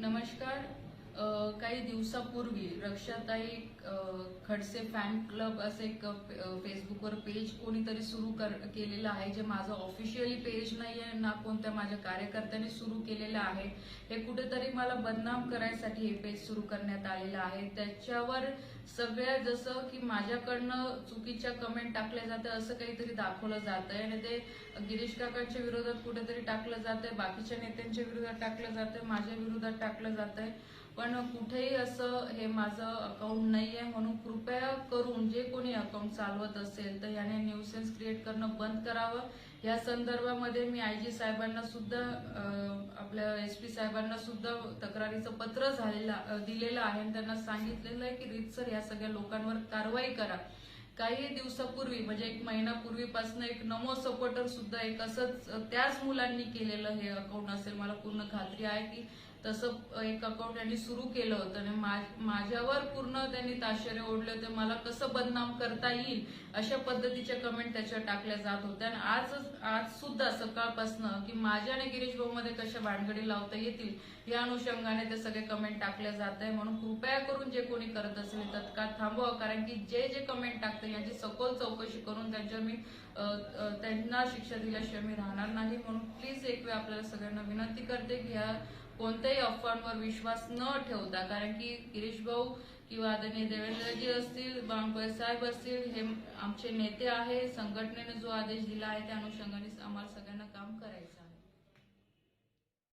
नमस्कार. काही दिवसापूर्वी रक्षाताई खडसे फॅन क्लब असे एक फेसबुकवर पेज कोणीतरी सुरू कर केलेलं आहे जे माझं ऑफिशियली पेज नाही आहे ना कोणत्या माझ्या कार्यकर्त्यांनी सुरू केलेलं आहे हे कुठेतरी मला बदनाम करायसाठी हे पेज सुरू करण्यात आलेलं आहे. त्याच्यावर सगळ्या जसं की माझ्याकडनं चुकीच्या कमेंट टाकल्या जातं असं काहीतरी दाखवलं जात आहे आणि ते गिरीश काकांच्या विरोधात कुठेतरी टाकलं जात आहे बाकीच्या नेत्यांच्या विरोधात टाकलं जात आहे माझ्या विरोधात टाकलं जात आहे पण कुठेही असं हे माझं अकाउंट नाही आहे म्हणून कृपया करून जे कोणी अकाउंट चालवत असेल तर याने न्यूसेन्स क्रिएट करणं बंद करावं. या संदर्भामध्ये मी आय जी साहेबांना सुद्धा आपल्या एस पी साहेबांना सुद्धा तक्रारीचं पत्र झालेलं दिलेलं आहे आणि त्यांना सांगितलेलं आहे की रीतसर या सगळ्या लोकांवर कारवाई करा. काही दिवसापूर्वी म्हणजे एक महिनापूर्वीपासून एक नमो सपोर्टर सुद्धा एक असंच त्याच मुलांनी केलेलं हे अकाउंट असेल मला पूर्ण खात्री आहे की तसं एक अकाउंट त्यांनी सुरू केलं होतं आणि माझ्यावर पूर्ण त्यांनी ताशेरे ओढले होते मला कसं बदनाम करता येईल अशा पद्धतीच्या कमेंट त्याच्यावर टाकल्या जात होत्या. आणि आज आज सुद्धा सकाळपासनं की माझ्या आणि गिरीश भाऊ मध्ये कशा भानगडी लावता येतील या अनुषंगाने ते सगळे कमेंट टाकल्या जात आहे म्हणून कृपया करून जे कोणी करत असेल तत्काळ थांबवा कारण की जे जे कमेंट टाकतं याची सखोल चौकशी करून त्यांच्यावर मी त्यांना शिक्षा दिल्याशिवाय मी राहणार नाही. म्हणून प्लीज एक वेळ आपल्याला सगळ्यांना विनंती करते की या कोणत्याही अफवांवर विश्वास न ठेवता कारण की गिरीश भाऊ किंवा आदरणीय देवेंद्रजी असतील बावनकुळे साहेब असतील हे आमचे नेते आहे संघटनेने जो आदेश दिला आहे त्या अनुषंगाने आम्हाला सगळ्यांना काम करायचं आहे.